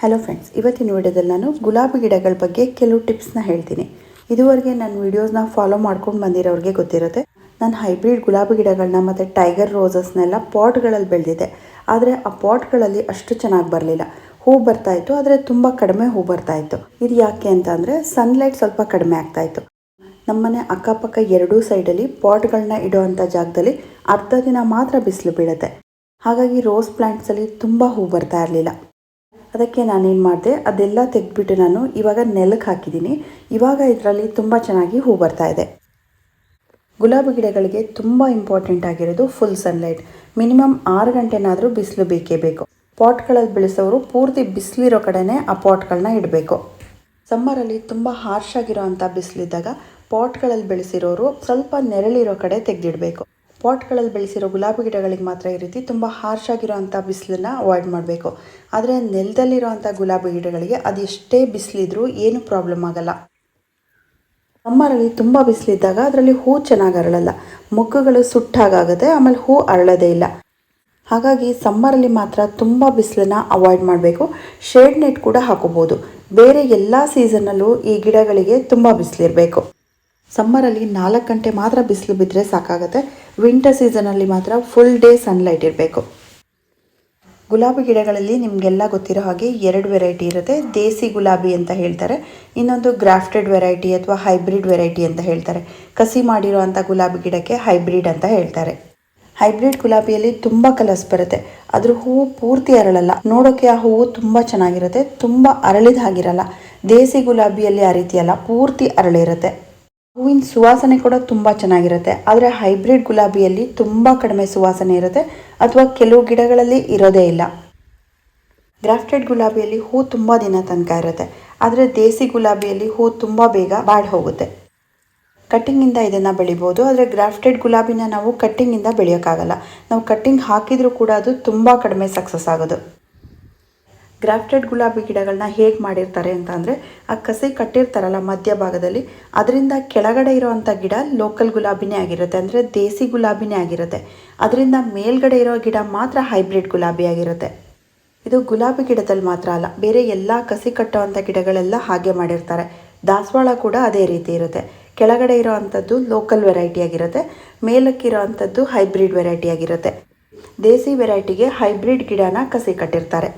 Hello friends ಇವತ್ತಿನ ವಿಡಿಯೋದಲ್ಲಿ ನಾನು ಗುಲಾಬಿ ಗಿಡಗಳ ಬಗ್ಗೆ ಕೆಲವು ಟಿಪ್ಸ್ನ ಹೇಳ್ತೀನಿ. ಇದುವರೆಗೆ ನನ್ನ ವಿಡಿಯೋಸ್ನ ಫಾಲೋ ಮಾಡ್ಕೊಂಡು ಬಂದಿರೋರಿಗೆ ಗೊತ್ತಿರುತ್ತೆ. ನಾನು ಹೈಬ್ರಿಡ್ ಗುಲಾಬಿ ಗಿಡಗಳನ್ನ ಮತ್ತು ಟೈಗರ್ ರೋಸಸ್ನೆಲ್ಲ ಪಾಟ್ಗಳಲ್ಲಿ ಬೆಳೆದಿದ್ದೆ ಆದರೆ ಆ ಪಾಟ್ಗಳಲ್ಲಿ ಅಷ್ಟು ಚೆನ್ನಾಗಿ ಬರಲಿಲ್ಲ. ಹೂ ಬರ್ತಾಯಿತ್ತು ಆದರೆ ತುಂಬ ಕಡಿಮೆ ಹೂ ಬರ್ತಾಯಿತ್ತು ಇದು ಯಾಕೆ ಅಂತ ಅಂದರೆ ಸನ್ಲೈಟ್ ಸ್ವಲ್ಪ ಕಡಿಮೆ ಆಗ್ತಾಯಿತ್ತು ನಮ್ಮನೆ ಅಕ್ಕಪಕ್ಕ ಎರಡೂ ಸೈಡಲ್ಲಿ ಪಾಟ್ಗಳನ್ನ ಇಡೋವಂಥ ಜಾಗದಲ್ಲಿ ಅರ್ಧ ದಿನ ಮಾತ್ರ ಬಿಸಿಲು ಬೀಳುತ್ತೆ. ಹಾಗಾಗಿ ರೋಸ್ ಪ್ಲ್ಯಾಂಟ್ಸಲ್ಲಿ ತುಂಬ ಹೂ ಬರ್ತಾ ಇರಲಿಲ್ಲ. ಅದಕ್ಕೆ ನಾನೇನು ಮಾಡಿದೆ, ಅದೆಲ್ಲ ತೆಗೆದ್ಬಿಟ್ಟು ನಾನು ಇವಾಗ ನೆಲಕ್ಕೆ ಹಾಕಿದ್ದೀನಿ. ಇವಾಗ ಇದರಲ್ಲಿ ತುಂಬ ಚೆನ್ನಾಗಿ ಹೂ ಬರ್ತಾ ಇದೆ. ಗುಲಾಬಿ ಗಿಡಗಳಿಗೆ ತುಂಬ ಇಂಪಾರ್ಟೆಂಟ್ ಆಗಿರೋದು ಫುಲ್ ಸನ್ಲೈಟ್ ಮಿನಿಮಮ್ ಆರು ಗಂಟೆನಾದರೂ ಬಿಸಿಲು ಬೇಕೇ ಬೇಕು. ಪಾಟ್ಗಳಲ್ಲಿ ಬೆಳೆಸೋರು ಪೂರ್ತಿ ಬಿಸಿಲಿರೋ ಕಡೆನೇ ಆ ಪಾಟ್ಗಳನ್ನ ಇಡಬೇಕು. ಸಮ್ಮರಲ್ಲಿ ತುಂಬ ಹಾರ್ಶ್ ಆಗಿರೋವಂಥ ಬಿಸಿಲಿದ್ದಾಗ ಪಾಟ್ಗಳಲ್ಲಿ ಬೆಳೆಸಿರೋರು ಸ್ವಲ್ಪ ನೆರಳಿರೋ ಕಡೆ ತೆಗೆದಿಡಬೇಕು. ಪಾಟ್ಗಳಲ್ಲಿ ಬೆಳೆಸಿರೋ ಗುಲಾಬಿ ಗಿಡಗಳಿಗೆ ಮಾತ್ರ ಈ ರೀತಿ ತುಂಬ ಹಾರ್ಶ್ ಆಗಿರೋವಂಥ ಬಿಸಿಲನ್ನ ಅವಾಯ್ಡ್ ಮಾಡಬೇಕು. ಆದರೆ ನೆಲದಲ್ಲಿರೋವಂಥ ಗುಲಾಬಿ ಗಿಡಗಳಿಗೆ ಅದೆಷ್ಟೇ ಬಿಸಿಲಿದ್ರೂ ಏನು ಪ್ರಾಬ್ಲಮ್ ಆಗಲ್ಲ. ಸಮ್ಮರಲ್ಲಿ ತುಂಬ ಬಿಸಿಲಿದ್ದಾಗ ಅದರಲ್ಲಿ ಹೂ ಚೆನ್ನಾಗಿ ಅರಳಲ್ಲ. ಮೊಗ್ಗುಗಳು ಸುಟ್ಟಾಗುತ್ತೆ ಆಮೇಲೆ ಹೂ ಅರಳೋದೇ ಇಲ್ಲ. ಹಾಗಾಗಿ ಸಮ್ಮರಲ್ಲಿ ಮಾತ್ರ ತುಂಬ ಬಿಸಿಲನ್ನ ಅವಾಯ್ಡ್ ಮಾಡಬೇಕು. ಶೇಡ್ ನೆಟ್ ಕೂಡ ಹಾಕೋಬೋದು. ಬೇರೆ ಎಲ್ಲ ಸೀಸನ್ನಲ್ಲೂ ಈ ಗಿಡಗಳಿಗೆ ತುಂಬ ಬಿಸಿಲಿರಬೇಕು. ಸಮ್ಮರಲ್ಲಿ ನಾಲ್ಕು ಗಂಟೆ ಮಾತ್ರ ಬಿಸಿಲು ಬಿದ್ದರೆ ಸಾಕಾಗುತ್ತೆ. ವಿಂಟರ್ ಸೀಸನಲ್ಲಿ ಮಾತ್ರ ಫುಲ್ ಡೇ ಸನ್ಲೈಟ್ ಇರಬೇಕು. ಗುಲಾಬಿ ಗಿಡಗಳಲ್ಲಿ ನಿಮಗೆಲ್ಲ ಗೊತ್ತಿರೋ ಹಾಗೆ ಎರಡು ವೆರೈಟಿ ಇರುತ್ತೆ. ದೇಸಿ ಗುಲಾಬಿ ಅಂತ ಹೇಳ್ತಾರೆ. ಇನ್ನೊಂದು ಗ್ರಾಫ್ಟೆಡ್ ವೆರೈಟಿ ಅಥವಾ ಹೈಬ್ರಿಡ್ ವೆರೈಟಿ ಅಂತ ಹೇಳ್ತಾರೆ. ಕಸಿ ಮಾಡಿರೋ ಗುಲಾಬಿ ಗಿಡಕ್ಕೆ ಹೈಬ್ರಿಡ್ ಅಂತ ಹೇಳ್ತಾರೆ. ಹೈಬ್ರಿಡ್ ಗುಲಾಬಿಯಲ್ಲಿ ತುಂಬ ಕಲರ್ಸ್ ಬರುತ್ತೆ. ಅದ್ರ ಹೂವು ಪೂರ್ತಿ ಅರಳಲ್ಲ. ನೋಡೋಕ್ಕೆ ಆ ಹೂವು ತುಂಬ ಚೆನ್ನಾಗಿರುತ್ತೆ. ತುಂಬ ಅರಳಿದ ಹಾಗಿರಲ್ಲ. ದೇಸಿ ಗುಲಾಬಿಯಲ್ಲಿ ಆ ರೀತಿ ಅಲ್ಲ. ಪೂರ್ತಿ ಅರಳಿರುತ್ತೆ. ಹೂವಿನ ಸುವಾಸನೆ ಕೂಡ ತುಂಬ ಚೆನ್ನಾಗಿರುತ್ತೆ. ಆದರೆ ಹೈಬ್ರಿಡ್ ಗುಲಾಬಿಯಲ್ಲಿ ತುಂಬ ಕಡಿಮೆ ಸುವಾಸನೆ ಇರುತ್ತೆ. ಅಥವಾ ಕೆಲವು ಗಿಡಗಳಲ್ಲಿ ಇರೋದೇ ಇಲ್ಲ. ಗ್ರಾಫ್ಟೆಡ್ ಗುಲಾಬಿಯಲ್ಲಿ ಹೂ ತುಂಬ ದಿನ ತನಕ ಇರುತ್ತೆ. ಆದರೆ ದೇಸಿ ಗುಲಾಬಿಯಲ್ಲಿ ಹೂ ತುಂಬ ಬೇಗ ಬಾಡಿ ಹೋಗುತ್ತೆ. ಕಟ್ಟಿಂಗಿಂದ ಇದನ್ನು ಬೆಳಿಬೋದು. ಆದರೆ ಗ್ರಾಫ್ಟೆಡ್ ಗುಲಾಬಿನ ನಾವು ಕಟ್ಟಿಂಗಿಂದ ಬೆಳೆಯೋಕ್ಕಾಗಲ್ಲ. ನಾವು ಕಟ್ಟಿಂಗ್ ಹಾಕಿದರೂ ಕೂಡ ಅದು ತುಂಬ ಕಡಿಮೆ ಸಕ್ಸಸ್ ಆಗೋದು. ಗ್ರಾಫ್ಟೆಡ್ ಗುಲಾಬಿ ಗಿಡಗಳನ್ನ ಹೇಗೆ ಮಾಡಿರ್ತಾರೆ ಅಂತ ಅಂದರೆ ಆ ಕಸಿ ಕಟ್ಟಿರ್ತಾರಲ್ಲ ಮಧ್ಯಭಾಗದಲ್ಲಿ ಅದರಿಂದ ಕೆಳಗಡೆ ಇರೋವಂಥ ಗಿಡ ಲೋಕಲ್ ಗುಲಾಬಿನೇ ಆಗಿರುತ್ತೆ, ಅಂದರೆ ದೇಸಿ ಗುಲಾಬಿನೇ ಆಗಿರುತ್ತೆ. ಅದರಿಂದ ಮೇಲ್ಗಡೆ ಇರೋ ಗಿಡ ಮಾತ್ರ ಹೈಬ್ರಿಡ್ ಗುಲಾಬಿ ಆಗಿರುತ್ತೆ. ಇದು ಗುಲಾಬಿ ಗಿಡದಲ್ಲಿ ಮಾತ್ರ ಅಲ್ಲ, ಬೇರೆ ಎಲ್ಲ ಕಸಿ ಕಟ್ಟುವಂಥ ಗಿಡಗಳೆಲ್ಲ ಹಾಗೆ ಮಾಡಿರ್ತಾರೆ. ದಾಸವಾಳ ಕೂಡ ಅದೇ ರೀತಿ ಇರುತ್ತೆ. ಕೆಳಗಡೆ ಇರೋ ಅಂಥದ್ದು ಲೋಕಲ್ ವೆರೈಟಿ ಆಗಿರುತ್ತೆ ಮೇಲಕ್ಕಿರೋ ಅಂಥದ್ದು ಹೈಬ್ರಿಡ್ ವೆರೈಟಿ ಆಗಿರುತ್ತೆ. ದೇಸಿ ವೆರೈಟಿಗೆ ಹೈಬ್ರಿಡ್ ಗಿಡನ ಕಸಿ ಕಟ್ಟಿರ್ತಾರೆ.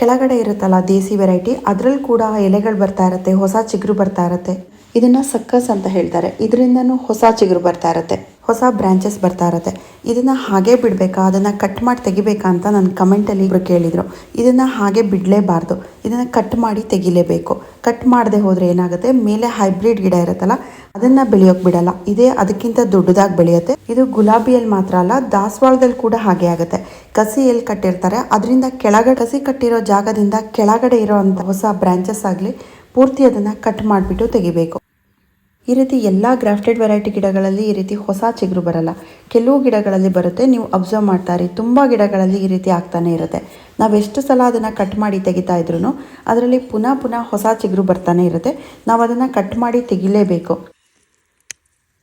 ಕೆಳಗಡೆ ಇರುತ್ತಲ್ಲ ದೇಸಿ ವೆರೈಟಿ ಅದರಲ್ಲಿ ಕೂಡ ಎಲೆಗಳು ಬರ್ತಾ ಇರುತ್ತೆ ಹೊಸ ಚಿಗುರು ಬರ್ತಾ ಇರುತ್ತೆ. ಇದನ್ನು ಸಕ್ಕಸ್ ಅಂತ ಹೇಳ್ತಾರೆ. ಇದರಿಂದನೂ ಹೊಸ ಚಿಗುರು ಬರ್ತಾ ಇರುತ್ತೆ. ಹೊಸ ಬ್ರಾಂಚಸ್ ಬರ್ತಾ ಇರುತ್ತೆ. ಇದನ್ನು ಹಾಗೆ ಬಿಡಬೇಕಾ? ಅದನ್ನು ಕಟ್ ಮಾಡಿ ತೆಗಿಬೇಕಾ ಅಂತ ನನ್ನ ಕಮೆಂಟಲ್ಲಿ ಇಬ್ಬರು ಕೇಳಿದರು. ಇದನ್ನು ಹಾಗೆ ಬಿಡಲೇಬಾರ್ದು. ಇದನ್ನು ಕಟ್ ಮಾಡಿ ತೆಗಿಲೇಬೇಕು. ಕಟ್ ಮಾಡದೆ ಹೋದರೆ ಏನಾಗುತ್ತೆ? ಮೇಲೆ ಹೈಬ್ರಿಡ್ ಗಿಡ ಇರುತ್ತಲ್ಲ, ಅದನ್ನು ಬೆಳೆಯೋಕೆ ಬಿಡಲ್ಲ. ಇದೇ ಅದಕ್ಕಿಂತ ದೊಡ್ಡದಾಗಿ ಬೆಳೆಯುತ್ತೆ. ಇದು ಗುಲಾಬಿಯಲ್ಲಿ ಮಾತ್ರ ಅಲ್ಲ ದಾಸವಾಳದಲ್ಲಿ ಕೂಡ ಹಾಗೆ ಆಗುತ್ತೆ. ಕಸಿ ಎಲ್ಲಿ ಕಟ್ಟಿರ್ತಾರೆ. ಅದರಿಂದ ಕೆಳಗಡೆ ಕಸಿ ಕಟ್ಟಿರೋ ಜಾಗದಿಂದ ಕೆಳಗಡೆ ಇರೋ ಹೊಸ ಬ್ರಾಂಚಸ್ ಆಗಲಿ ಪೂರ್ತಿ ಅದನ್ನು ಕಟ್ ಮಾಡಿಬಿಟ್ಟು ತೆಗಿಬೇಕು. ಈ ರೀತಿ ಎಲ್ಲ ಗ್ರಾಫ್ಟೆಡ್ ವೆರೈಟಿ ಗಿಡಗಳಲ್ಲಿ ಈ ರೀತಿ ಹೊಸ ಚಿಗುರು ಬರಲ್ಲ. ಕೆಲವು ಗಿಡಗಳಲ್ಲಿ ಬರುತ್ತೆ, ನೀವು ಅಬ್ಸರ್ವ್ ಮಾಡ್ತಾರೆ ತುಂಬ ಗಿಡಗಳಲ್ಲಿ ಈ ರೀತಿ ಆಗ್ತಾನೆ ಇರುತ್ತೆ. ಎಷ್ಟು ಸಲ ಅದನ್ನು ಕಟ್ ಮಾಡಿ ತೆಗಿತಾ ಇದ್ರೂ ಅದರಲ್ಲಿ ಪುನಃ ಪುನಃ ಹೊಸ ಚಿಗುರು ಬರ್ತಾನೆ ಇರುತ್ತೆ. ನಾವು ಅದನ್ನು ಕಟ್ ಮಾಡಿ ತೆಗಿಲೇಬೇಕು.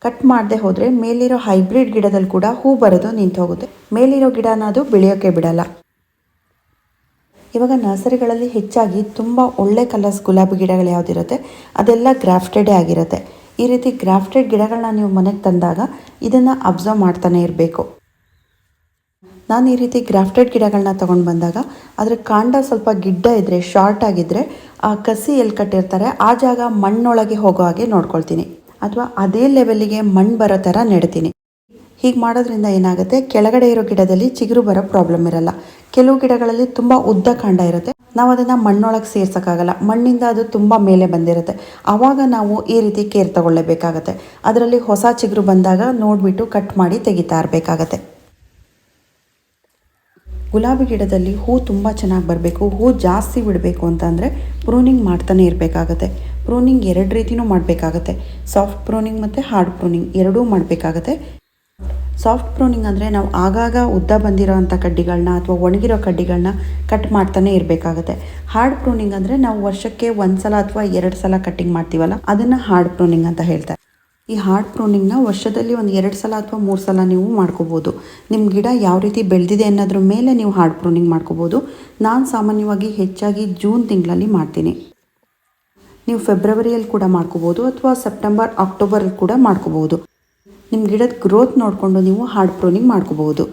ಕಟ್ ಮಾಡದೆ ಹೋದರೆ ಮೇಲಿರೋ ಹೈಬ್ರಿಡ್ ಗಿಡದಲ್ಲಿ ಕೂಡ ಹೂ ಬರೋದು ನಿಂತು ಹೋಗುತ್ತೆ ಮೇಲಿರೋ ಗಿಡನ ಅದು ಬೆಳೆಯೋಕ್ಕೆ ಬಿಡಲ್ಲ. ಇವಾಗ ನರ್ಸರಿಗಳಲ್ಲಿ ಹೆಚ್ಚಾಗಿ ತುಂಬ ಒಳ್ಳೆ ಕಲರ್ಸ್ ಗುಲಾಬಿ ಗಿಡಗಳು ಯಾವುದಿರುತ್ತೆ? ಅದೆಲ್ಲ ಗ್ರಾಫ್ಟೆಡೇ ಆಗಿರುತ್ತೆ. ಈ ರೀತಿ ಗ್ರಾಫ್ಟೆಡ್ ಗಿಡಗಳನ್ನ ನೀವು ಮನೆಗೆ ತಂದಾಗ ಇದನ್ನು ಅಬ್ಸರ್ವ್ ಮಾಡ್ತಾನೆ ಇರಬೇಕು. ನಾನು ಈ ರೀತಿ ಗ್ರಾಫ್ಟೆಡ್ ಗಿಡಗಳನ್ನ ತೊಗೊಂಡು ಬಂದಾಗ ಅದರ ಕಾಂಡ ಸ್ವಲ್ಪ ಗಿಡ್ಡ ಇದ್ದರೆ ಶಾರ್ಟ್ ಆಗಿದ್ದರೆ ಆ ಕಸಿ ಎಲ್ಲಿ ಕಟ್ಟಿರ್ತಾರೆ, ಆ ಜಾಗ ಮಣ್ಣೊಳಗೆ ಹೋಗೋ ಹಾಗೆ ನೋಡ್ಕೊಳ್ತೀನಿ. ಅಥವಾ ಅದೇ ಲೆವೆಲ್ಲಿಗೆ ಮಣ್ಣು ಬರೋ ಥರ ನೆಡ್ತೀನಿ. ಹೀಗೆ ಮಾಡೋದ್ರಿಂದ ಏನಾಗುತ್ತೆ? ಕೆಳಗಡೆ ಇರೋ ಗಿಡದಲ್ಲಿ ಚಿಗುರು ಬರೋ ಪ್ರಾಬ್ಲಮ್ ಇರಲ್ಲ. ಕೆಲವು ಗಿಡಗಳಲ್ಲಿ ತುಂಬ ಉದ್ದ ಕಾಂಡ ಇರುತ್ತೆ. ನಾವು ಅದನ್ನು ಮಣ್ಣೊಳಗೆ ಸೇರ್ಸೋಕ್ಕಾಗಲ್ಲ. ಮಣ್ಣಿಂದ ಅದು ತುಂಬ ಮೇಲೆ ಬಂದಿರುತ್ತೆ. ಆವಾಗ ನಾವು ಈ ರೀತಿ ಕೇರ್ ತಗೊಳ್ಳೇಬೇಕಾಗತ್ತೆ. ಅದರಲ್ಲಿ ಹೊಸ ಚಿಗುರು ಬಂದಾಗ ನೋಡಿಬಿಟ್ಟು ಕಟ್ ಮಾಡಿ ತೆಗಿತಾ ಇರಬೇಕಾಗತ್ತೆ. ಗುಲಾಬಿ ಗಿಡದಲ್ಲಿ ಹೂ ತುಂಬ ಚೆನ್ನಾಗಿ ಬರಬೇಕು. ಹೂ ಜಾಸ್ತಿ ಬಿಡಬೇಕು ಅಂತಂದರೆ ಪ್ರೂನಿಂಗ್ ಮಾಡ್ತಾನೆ ಇರಬೇಕಾಗತ್ತೆ. ಪ್ರೂನಿಂಗ್ ಎರಡು ರೀತಿಯೂ ಮಾಡಬೇಕಾಗತ್ತೆ. ಸಾಫ್ಟ್ ಪ್ರೂನಿಂಗ್ ಮತ್ತು ಹಾರ್ಡ್ ಪ್ರೂನಿಂಗ್ ಎರಡೂ ಮಾಡಬೇಕಾಗತ್ತೆ. ಸಾಫ್ಟ್ ಪ್ರೂನಿಂಗ್ ಅಂದರೆ ನಾವು ಆಗಾಗ ಉದ್ದ ಬಂದಿರೋ ಅಂಥ ಕಡ್ಡಿಗಳನ್ನ ಅಥವಾ ಒಣಗಿರೋ ಕಡ್ಡಿಗಳನ್ನ ಕಟ್ ಮಾಡ್ತಾನೆ ಇರಬೇಕಾಗುತ್ತೆ. ಹಾರ್ಡ್ ಪ್ರೂನಿಂಗ್ ಅಂದರೆ ನಾವು ವರ್ಷಕ್ಕೆ ಒಂದು ಸಲ ಅಥವಾ ಎರಡು ಸಲ ಕಟ್ಟಿಂಗ್ ಮಾಡ್ತೀವಲ್ಲ, ಅದನ್ನು ಹಾರ್ಡ್ ಪ್ರೂನಿಂಗ್ ಅಂತ ಹೇಳ್ತಾರೆ. ಈ ಹಾರ್ಡ್ ಪ್ರೂನಿಂಗ್ನ ವರ್ಷದಲ್ಲಿ ಒಂದು ಎರಡು ಸಲ ಅಥವಾ ಮೂರು ಸಲ ನೀವು ಮಾಡ್ಕೋಬೋದು. ನಿಮ್ಮ ಗಿಡ ಯಾವ ರೀತಿ ಬೆಳೆದಿದೆ ಅನ್ನೋದ್ರ ಮೇಲೆ ನೀವು ಹಾರ್ಡ್ ಪ್ರೂನಿಂಗ್ ಮಾಡ್ಕೋಬೋದು. ನಾನು ಸಾಮಾನ್ಯವಾಗಿ ಹೆಚ್ಚಾಗಿ ಜೂನ್ ತಿಂಗಳಲ್ಲಿ ಮಾಡ್ತೀನಿ. ನೀವು ಫೆಬ್ರವರಿಯಲ್ಲಿ ಕೂಡ ಮಾಡ್ಕೋಬೋದು ಅಥವಾ ಸೆಪ್ಟೆಂಬರ್ ಅಕ್ಟೋಬರಲ್ಲಿ ಕೂಡ ಮಾಡ್ಕೋಬೋದು. ನಿಮ್ಮ ಗಿಡದ ಗ್ರೋತ್ ನೋಡಿಕೊಂಡು ನೀವು ಹಾರ್ಡ್ ಪ್ರೂನಿಂಗ್ ಮಾಡ್ಕೋಬಹುದು.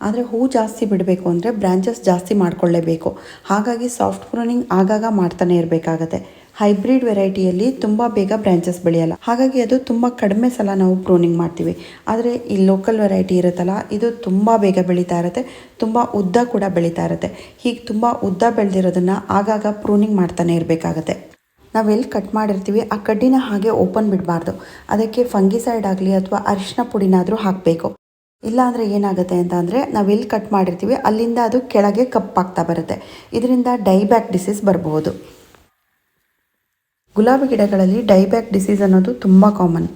ಆದರೆ ಹೂ ಜಾಸ್ತಿ ಬಿಡಬೇಕು ಅಂದರೆ ಬ್ರಾಂಚಸ್ ಜಾಸ್ತಿ ಮಾಡಿಕೊಳ್ಳೇಬೇಕು. ಹಾಗಾಗಿ ಸಾಫ್ಟ್ ಪ್ರೂನಿಂಗ್ ಆಗಾಗ ಮಾಡ್ತಾನೆ ಇರಬೇಕಾಗತ್ತೆ. ಹೈಬ್ರಿಡ್ ವೆರೈಟಿಯಲ್ಲಿ ತುಂಬ ಬೇಗ ಬ್ರಾಂಚಸ್ ಬೆಳೆಯಲ್ಲ. ಹಾಗಾಗಿ ಅದು ತುಂಬ ಕಡಿಮೆ ಸಲ ನಾವು ಪ್ರೂನಿಂಗ್ ಮಾಡ್ತೀವಿ. ಆದರೆ ಈ ಲೋಕಲ್ ವೆರೈಟಿ ಇರುತ್ತಲ್ಲ, ಇದು ತುಂಬ ಬೇಗ ಬೆಳೀತಾ ಇರುತ್ತೆ. ತುಂಬ ಉದ್ದ ಕೂಡ ಬೆಳೀತಾ ಇರುತ್ತೆ. ಹೀಗೆ ತುಂಬ ಉದ್ದ ಬೆಳೆದಿರೋದನ್ನು ಆಗಾಗ ಪ್ರೂನಿಂಗ್ ಮಾಡ್ತಾನೆ ಇರಬೇಕಾಗತ್ತೆ. ನಾವು ಎಲ್ಲಿ ಕಟ್ ಮಾಡಿರ್ತೀವಿ, ಆ ಕಡ್ಡಿನ ಹಾಗೆ ಓಪನ್ ಬಿಡಬಾರ್ದು. ಅದಕ್ಕೆ ಫಂಗಿಸೈಡ್ ಆಗಲಿ ಅಥವಾ ಅರಿಶಿನ ಪುಡಿನಾದರೂ ಹಾಕಬೇಕು. ಇಲ್ಲಾಂದರೆ ಏನಾಗುತ್ತೆ ಅಂತ ಅಂದರೆ, ನಾವು ಎಲ್ಲಿ ಕಟ್ ಮಾಡಿರ್ತೀವಿ, ಅಲ್ಲಿಂದ ಅದು ಕೆಳಗೆ ಕಪ್ಪಾಗ್ತಾ ಬರುತ್ತೆ. ಇದರಿಂದ ಡೈಬ್ಯಾಕ್ ಡಿಸೀಸ್ ಬರಬಹುದು ಗುಲಾಬಿ ಗಿಡಗಳಲ್ಲಿ ಡೈಬ್ಯಾಕ್ ಡಿಸೀಸ್ ಅನ್ನೋದು ತುಂಬ ಕಾಮನ್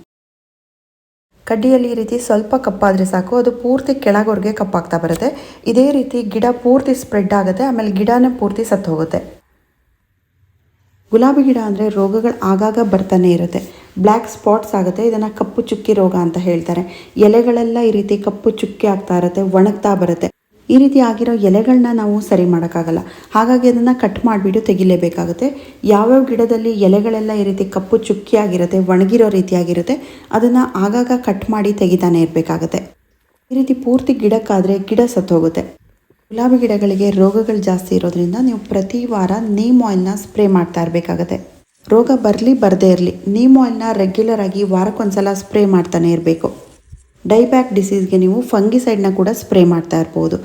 ಕಡ್ಡಿಯಲ್ಲಿ ಈ ರೀತಿ ಸ್ವಲ್ಪ ಕಪ್ಪಾದರೆ ಸಾಕು, ಅದು ಪೂರ್ತಿ ಕೆಳಗೋರ್ಗೆ ಕಪ್ಪಾಗ್ತಾ ಬರುತ್ತೆ. ಇದೇ ರೀತಿ ಗಿಡ ಪೂರ್ತಿ ಸ್ಪ್ರೆಡ್ ಆಗುತ್ತೆ, ಆಮೇಲೆ ಗಿಡನೇ ಪೂರ್ತಿ ಸತ್ತು ಹೋಗುತ್ತೆ. ಗುಲಾಬಿ ಗಿಡ ಅಂದರೆ ರೋಗಗಳು ಆಗಾಗ ಬರ್ತಾನೆ ಇರುತ್ತೆ. ಬ್ಲ್ಯಾಕ್ ಸ್ಪಾಟ್ಸ್ ಆಗುತ್ತೆ. ಇದನ್ನು ಕಪ್ಪು ಚುಕ್ಕಿ ರೋಗ ಅಂತ ಹೇಳ್ತಾರೆ. ಎಲೆಗಳೆಲ್ಲ ಈ ರೀತಿ ಕಪ್ಪು ಚುಕ್ಕಿ ಆಗ್ತಾ ಇರುತ್ತೆ, ಒಣಗ್ತಾ ಬರುತ್ತೆ. ಈ ರೀತಿ ಆಗಿರೋ ಎಲೆಗಳನ್ನ ನಾವು ಸರಿ ಮಾಡೋಕ್ಕಾಗಲ್ಲ. ಹಾಗಾಗಿ ಅದನ್ನು ಕಟ್ ಮಾಡಿಬಿಟ್ಟು ತೆಗಿಲೇಬೇಕಾಗುತ್ತೆ. ಯಾವ್ಯಾವ ಗಿಡದಲ್ಲಿ ಎಲೆಗಳೆಲ್ಲ ಈ ರೀತಿ ಕಪ್ಪು ಚುಕ್ಕಿ ಆಗಿರುತ್ತೆ, ಒಣಗಿರೋ ರೀತಿಯಾಗಿರುತ್ತೆ ಅದನ್ನು ಆಗಾಗ ಕಟ್ ಮಾಡಿ ತೆಗಿತಾನೆ ಇರಬೇಕಾಗುತ್ತೆ. ಈ ರೀತಿ ಪೂರ್ತಿ ಗಿಡಕ್ಕಾದರೆ ಗಿಡ ಸತ್ತೋಗುತ್ತೆ. ಗುಲಾಬಿ ಗಿಡಗಳಿಗೆ ರೋಗಗಳು ಜಾಸ್ತಿ ಇರೋದ್ರಿಂದ ನೀವು ಪ್ರತಿ ವಾರ ನೀಮ್ ಆಯಿಲ್ನ ಸ್ಪ್ರೇ ಮಾಡ್ತಾ ಇರಬೇಕಾಗತ್ತೆ. ರೋಗ ಬರಲಿ ಬರದೇ ಇರಲಿ, ನೀಮ್ ಆಯಿಲ್ನ ರೆಗ್ಯುಲರ್ ಆಗಿ ವಾರಕ್ಕೊಂದ್ಸಲ ಸ್ಪ್ರೇ ಮಾಡ್ತಾನೆ ಇರಬೇಕು. ಡೈಬ್ಯಾಕ್ ಡಿಸೀಸ್ಗೆ ನೀವು ಫಂಗಿಸೈಡ್ನ ಕೂಡ ಸ್ಪ್ರೇ ಮಾಡ್ತಾ ಇರ್ಬೋದು.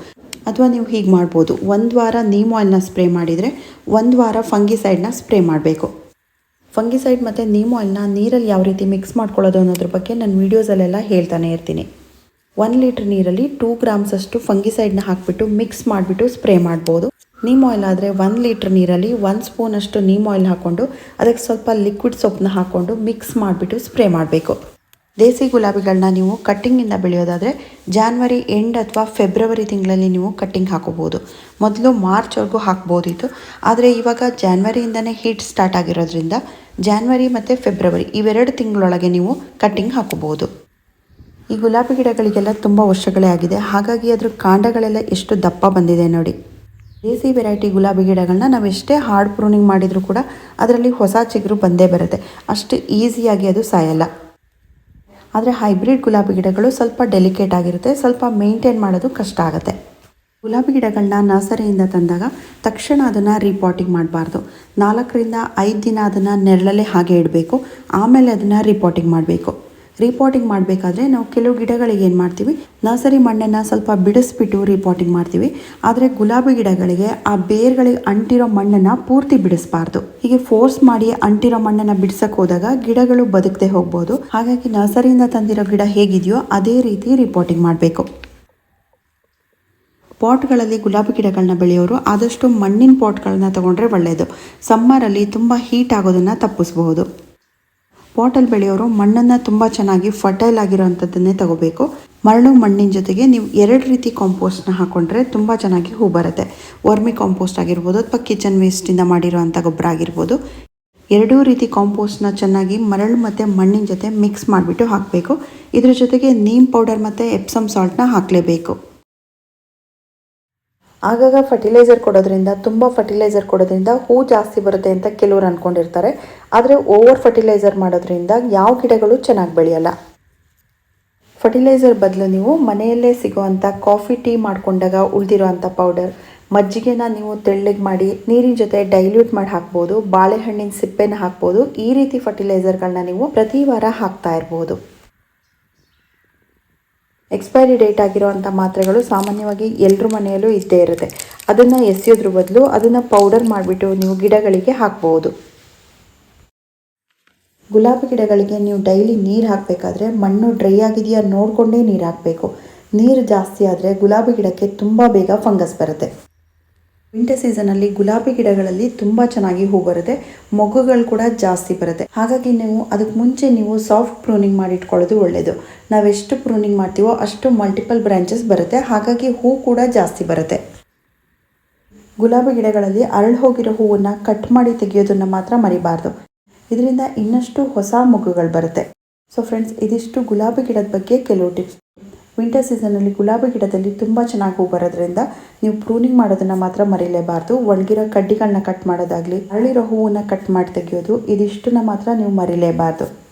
ಅಥವಾ ನೀವು ಹೀಗೆ ಮಾಡ್ಬೋದು, ಒಂದು ವಾರ ನೀಮ್ ಆಯಿಲ್ನ ಸ್ಪ್ರೇ ಮಾಡಿದರೆ ಒಂದು ವಾರ ಫಂಗಿಸೈಡ್ನ ಸ್ಪ್ರೇ ಮಾಡಬೇಕು. ಫಂಗಿಸೈಡ್ ಮತ್ತು ನೀಮ್ ಆಯಿಲ್ನ ನೀರಲ್ಲಿ ಯಾವ ರೀತಿ ಮಿಕ್ಸ್ ಮಾಡ್ಕೊಳ್ಳೋದು ಅನ್ನೋದ್ರ ಬಗ್ಗೆ ನಾನು ವೀಡಿಯೋಸಲ್ಲೆಲ್ಲ ಹೇಳ್ತಾನೆ ಇರ್ತೀನಿ. ಒನ್ ಲೀಟ್ರ್ ನೀರಲ್ಲಿ ಟೂ ಗ್ರಾಮ್ಸಷ್ಟು ಫಂಗಿಸೈಡ್ನ ಹಾಕಿಬಿಟ್ಟು ಮಿಕ್ಸ್ ಮಾಡಿಬಿಟ್ಟು ಸ್ಪ್ರೇ ಮಾಡ್ಬೋದು. ನೀಮ್ ಆಯಿಲ್ ಆದರೆ ಒನ್ ಲೀಟ್ರ್ ನೀರಲ್ಲಿ ಸ್ಪೂನ್ ಸ್ಪೂನಷ್ಟು ನೀಮ್ ಆಯಿಲ್ ಹಾಕ್ಕೊಂಡು ಅದಕ್ಕೆ ಸ್ವಲ್ಪ ಲಿಕ್ವಿಡ್ ಸೊಪ್ಪನ್ನ ಹಾಕ್ಕೊಂಡು ಮಿಕ್ಸ್ ಮಾಡಿಬಿಟ್ಟು ಸ್ಪ್ರೇ ಮಾಡಬೇಕು. ದೇಸಿ ಗುಲಾಬಿಗಳನ್ನ ನೀವು ಕಟ್ಟಿಂಗಿಂದ ಬೆಳೆಯೋದಾದರೆ ಜಾನ್ವರಿ ಎಂಡ್ ಅಥವಾ ಫೆಬ್ರವರಿ ತಿಂಗಳಲ್ಲಿ ನೀವು ಕಟ್ಟಿಂಗ್ ಹಾಕೋಬೋದು. ಮೊದಲು ಮಾರ್ಚ್ವರೆಗೂ ಹಾಕ್ಬೋದಿತ್ತು ಆದರೆ ಇವಾಗ ಜಾನ್ವರಿಯಿಂದನೇ ಹೀಟ್ ಸ್ಟಾರ್ಟ್ ಆಗಿರೋದ್ರಿಂದ ಜಾನ್ವರಿ ಮತ್ತು ಫೆಬ್ರವರಿ ಇವೆರಡು ತಿಂಗಳೊಳಗೆ ನೀವು ಕಟ್ಟಿಂಗ್ ಹಾಕೋಬೋದು. ಈ ಗುಲಾಬಿ ಗಿಡಗಳಿಗೆಲ್ಲ ತುಂಬ ವರ್ಷಗಳೇ ಆಗಿದೆ. ಹಾಗಾಗಿ ಅದ್ರ ಕಾಂಡಗಳೆಲ್ಲ ಎಷ್ಟು ದಪ್ಪ ಬಂದಿದೆ ನೋಡಿ. ದೇಸಿ ವೆರೈಟಿ ಗುಲಾಬಿ ಗಿಡಗಳನ್ನ ನಾವು ಎಷ್ಟೇ ಹಾರ್ಡ್ ಪ್ರೂನಿಂಗ್ ಮಾಡಿದರೂ ಕೂಡ ಅದರಲ್ಲಿ ಹೊಸ ಚಿಗುರು ಬಂದೇ ಬರುತ್ತೆ. ಅಷ್ಟು ಈಸಿಯಾಗಿ ಅದು ಸಾಯಲ್ಲ. ಆದರೆ ಹೈಬ್ರಿಡ್ ಗುಲಾಬಿ ಗಿಡಗಳು ಸ್ವಲ್ಪ ಡೆಲಿಕೇಟ್ ಆಗಿರುತ್ತೆ. ಸ್ವಲ್ಪ ಮೇಂಟೈನ್ ಮಾಡೋದು ಕಷ್ಟ ಆಗುತ್ತೆ. ಗುಲಾಬಿ ಗಿಡಗಳನ್ನ ನರ್ಸರಿಯಿಂದ ತಂದಾಗ ತಕ್ಷಣ ಅದನ್ನು ರಿಪಾಟಿಂಗ್ ಮಾಡಬಾರ್ದು. ನಾಲ್ಕರಿಂದ ಐದು ದಿನ ಅದನ್ನು ನೆರಳಲ್ಲೇ ಹಾಗೆ ಇಡಬೇಕು. ಆಮೇಲೆ ಅದನ್ನು ರಿಪಾಟಿಂಗ್ ಮಾಡಬೇಕು. ರೀಪಾಟಿಂಗ್ ಮಾಡಬೇಕಾದ್ರೆ ನಾವು ಕೆಲವು ಗಿಡಗಳಿಗೆ ಏನು ಮಾಡ್ತೀವಿ? ನರ್ಸರಿ ಮಣ್ಣನ್ನು ಸ್ವಲ್ಪ ಬಿಡಿಸ್ಬಿಟ್ಟು ರೀಪಾಟಿಂಗ್ ಮಾಡ್ತೀವಿ. ಆದರೆ ಗುಲಾಬಿ ಗಿಡಗಳಿಗೆ ಆ ಬೇರ್ಗಳಿಗೆ ಅಂಟಿರೋ ಮಣ್ಣನ್ನು ಪೂರ್ತಿ ಬಿಡಿಸಬಾರ್ದು. ಹೀಗೆ ಫೋರ್ಸ್ ಮಾಡಿ ಅಂಟಿರೋ ಮಣ್ಣನ್ನು ಬಿಡಿಸಕ್ಕೆ ಹೋದಾಗ ಗಿಡಗಳು ಬದುಕದೆ ಹೋಗ್ಬೋದು. ಹಾಗಾಗಿ ನರ್ಸರಿಯಿಂದ ತಂದಿರೋ ಗಿಡ ಹೇಗಿದೆಯೋ ಅದೇ ರೀತಿ ರಿಪೋರ್ಟಿಂಗ್ ಮಾಡಬೇಕು. ಪಾಟ್ಗಳಲ್ಲಿ ಗುಲಾಬಿ ಗಿಡಗಳನ್ನ ಬೆಳೆಯೋರು ಆದಷ್ಟು ಮಣ್ಣಿನ ಪಾಟ್ಗಳನ್ನ ತಗೊಂಡ್ರೆ ಒಳ್ಳೆಯದು ಸಮ್ಮರಲ್ಲಿ ತುಂಬ ಹೀಟ್ ಆಗೋದನ್ನು ತಪ್ಪಿಸಬಹುದು. ಪಾಟಲ್ಲಿ ಬೆಳೆಯೋರು ಮಣ್ಣನ್ನು ತುಂಬ ಚೆನ್ನಾಗಿ ಫರ್ಟೈಲ್ ಆಗಿರೋವಂಥದ್ದನ್ನೇ ತಗೋಬೇಕು. ಮರಳು ಮಣ್ಣಿನ ಜೊತೆಗೆ ನೀವು ಎರಡು ರೀತಿ ಕಾಂಪೋಸ್ಟ್ನ ಹಾಕೊಂಡ್ರೆ ತುಂಬ ಚೆನ್ನಾಗಿ ಹೂ ಬರುತ್ತೆ. ವರ್ಮಿ ಕಾಂಪೋಸ್ಟ್ ಆಗಿರ್ಬೋದು ಅಥವಾ ಕಿಚನ್ ವೇಸ್ಟಿಂದ ಮಾಡಿರೋವಂಥ ಗೊಬ್ಬರ ಆಗಿರ್ಬೋದು. ಎರಡೂ ರೀತಿ ಕಾಂಪೋಸ್ಟ್ನ ಚೆನ್ನಾಗಿ ಮರಳು ಮತ್ತು ಮಣ್ಣಿನ ಜೊತೆ ಮಿಕ್ಸ್ ಮಾಡಿಬಿಟ್ಟು ಹಾಕಬೇಕು. ಇದ್ರ ಜೊತೆಗೆ ನೀಮ್ ಪೌಡರ್ ಮತ್ತು ಎಪ್ಸಮ್ ಸಾಲ್ಟ್ನ ಹಾಕಲೇಬೇಕು. ಆಗಾಗ ಫರ್ಟಿಲೈಸರ್ ಕೊಡೋದ್ರಿಂದ, ತುಂಬ ಫರ್ಟಿಲೈಸರ್ ಕೊಡೋದ್ರಿಂದ ಹೂ ಜಾಸ್ತಿ ಬರುತ್ತೆ ಅಂತ ಕೆಲವರು ಅಂದ್ಕೊಂಡಿರ್ತಾರೆ ಆದರೆ ಓವರ್ ಫರ್ಟಿಲೈಸರ್ ಮಾಡೋದ್ರಿಂದ ಯಾವ ಗಿಡಗಳು ಚೆನ್ನಾಗಿ ಬೆಳೆಯಲ್ಲ. ಫರ್ಟಿಲೈಸರ್ ಬದಲು ನೀವು ಮನೆಯಲ್ಲೇ ಸಿಗೋವಂಥ ಕಾಫಿ ಟೀ ಮಾಡಿಕೊಂಡಾಗ ಉಳಿದಿರೋ ಅಂಥ ಪೌಡರ್ ಮಜ್ಜಿಗೆನ ನೀವು ತೆಳ್ಳಗೆ ಮಾಡಿ, ನೀರಿನ ಜೊತೆ ಡೈಲ್ಯೂಟ್ ಮಾಡಿ ಹಾಕ್ಬೋದು, ಬಾಳೆಹಣ್ಣಿನ ಸಿಪ್ಪೆನ ಹಾಕ್ಬೋದು, ಈ ರೀತಿ ಫರ್ಟಿಲೈಸರ್ಗಳನ್ನ ನೀವು ಪ್ರತಿ ವಾರ ಹಾಕ್ತಾ ಇರ್ಬೋದು. ಎಕ್ಸ್ಪೈರಿ ಡೇಟ್ ಆಗಿರೋವಂಥ ಮಾತ್ರೆಗಳು ಸಾಮಾನ್ಯವಾಗಿ ಎಲ್ಲರ ಮನೆಯಲ್ಲೂ ಇದ್ದೇ ಇರುತ್ತೆ. ಅದನ್ನು ಎಸೆಯೋದ್ರ ಬದಲು ಅದನ್ನು ಪೌಡರ್ ಮಾಡಿಬಿಟ್ಟು ನೀವು ಗಿಡಗಳಿಗೆ ಹಾಕ್ಬೋದು. ಗುಲಾಬಿ ಗಿಡಗಳಿಗೆ ನೀವು ಡೈಲಿ ನೀರು ಹಾಕಬೇಕಾದ್ರೆ ಮಣ್ಣು ಡ್ರೈ ಆಗಿದೆಯಾ ನೋಡಿಕೊಂಡೇ ನೀರು ಹಾಕಬೇಕು. ನೀರು ಜಾಸ್ತಿ ಆದರೆ ಗುಲಾಬಿ ಗಿಡಕ್ಕೆ ತುಂಬ ಬೇಗ ಫಂಗಸ್ ಬರುತ್ತೆ. ವಿಂಟರ್ ಸೀಸನಲ್ಲಿ ಗುಲಾಬಿ ಗಿಡಗಳಲ್ಲಿ ತುಂಬ ಚೆನ್ನಾಗಿ ಹೂ ಬರುತ್ತೆ. ಮೊಗ್ಗುಗಳು ಕೂಡ ಜಾಸ್ತಿ ಬರುತ್ತೆ. ಹಾಗಾಗಿ ನೀವು ಅದಕ್ಕೆ ಮುಂಚೆ ನೀವು ಸಾಫ್ಟ್ ಪ್ರೂನಿಂಗ್ ಮಾಡಿ ಇಟ್ಕೊಳ್ಳೋದು ಒಳ್ಳೆಯದು ನಾವೆಷ್ಟು ಪ್ರೂನಿಂಗ್ ಮಾಡ್ತೀವೋ ಅಷ್ಟು ಮಲ್ಟಿಪಲ್ ಬ್ರಾಂಚಸ್ ಬರುತ್ತೆ. ಹಾಗಾಗಿ ಹೂ ಕೂಡ ಜಾಸ್ತಿ ಬರುತ್ತೆ. ಗುಲಾಬಿ ಗಿಡಗಳಲ್ಲಿ ಅರಳು ಹೋಗಿರೋ ಹೂವನ್ನು ಕಟ್ ಮಾಡಿ ತೆಗೆಯೋದನ್ನು ಮಾತ್ರ ಮರಿಬಾರ್ದು. ಇದರಿಂದ ಇನ್ನಷ್ಟು ಹೊಸ ಮೊಗ್ಗುಗಳು ಬರುತ್ತೆ. ಸೊ ಫ್ರೆಂಡ್ಸ್ ಇದಿಷ್ಟು ಗುಲಾಬಿ ಗಿಡದ ಬಗ್ಗೆ ಕೆಲವು ಟಿಪ್ಸ್ ವಿಂಟರ್ ಸೀಸನಲ್ಲಿ ಗುಲಾಬಿ ಗಿಡದಲ್ಲಿ ತುಂಬ ಚೆನ್ನಾಗಿ ಹೂ ಬರೋದ್ರಿಂದ ನೀವು ಪ್ರೂನಿಂಗ್ ಮಾಡೋದನ್ನ ಮಾತ್ರ ಮರಿಲೇಬಾರ್ದು. ಒಣಗಿರೋ ಕಡ್ಡಿಗಳನ್ನ ಕಟ್ ಮಾಡೋದಾಗಲಿ, ಅರಳಿರೋ ಹೂವನ್ನು ಕಟ್ ಮಾಡಿ ತೆಗೆಯೋದು, ಇದಿಷ್ಟನ್ನ ಮಾತ್ರ ನೀವು ಮರಿಲೇಬಾರ್ದು.